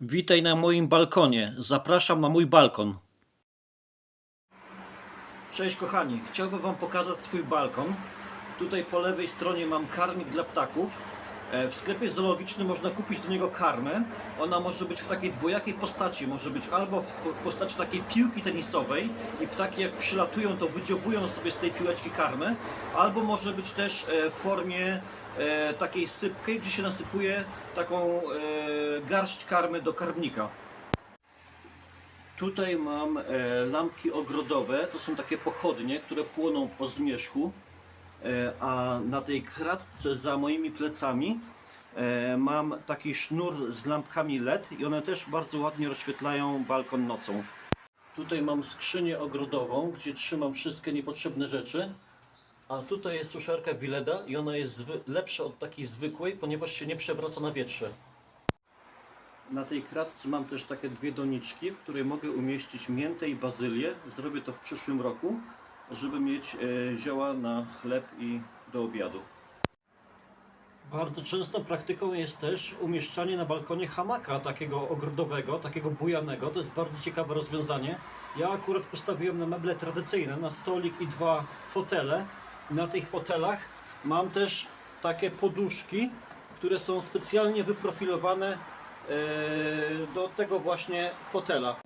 Witaj na moim balkonie. Zapraszam na mój balkon. Cześć kochani, chciałbym Wam pokazać swój balkon. Tutaj po lewej stronie mam karmik dla ptaków. E, W sklepie zoologicznym można kupić do niego karmę. Ona może być w takiej dwojakiej postaci. Może być albo w po- postaci takiej piłki tenisowej i ptaki jak przylatują to wydziobują sobie z tej piłeczki karmę. Albo może być też e, w formie e, takiej sypkiej, gdzie się nasypuje taką garść karmy do karmnika. Tutaj mam lampki ogrodowe. To są takie pochodnie, które płoną po zmierzchu. E, a na tej kratce za moimi plecami e, mam taki sznur z lampkami LED i one też bardzo ładnie rozświetlają balkon nocą. Tutaj mam skrzynię ogrodową, gdzie trzymam wszystkie niepotrzebne rzeczy. A tutaj jest suszarka Willeda i ona jest lepsza od takiej zwykłej, ponieważ się nie przewraca na wietrze. Na tej kratce mam też takie dwie doniczki, w której mogę umieścić miętę i bazylię. Zrobię to w przyszłym roku, żeby mieć e, zioła na chleb i do obiadu. Bardzo częstą praktyką jest też umieszczanie na balkonie hamaka takiego ogrodowego, takiego bujanego. To jest bardzo ciekawe rozwiązanie. Ja akurat postawiłem na meble tradycyjne, na stolik i dwa fotele. Na tych fotelach mam też takie poduszki, które są specjalnie wyprofilowane e, do tego właśnie fotela.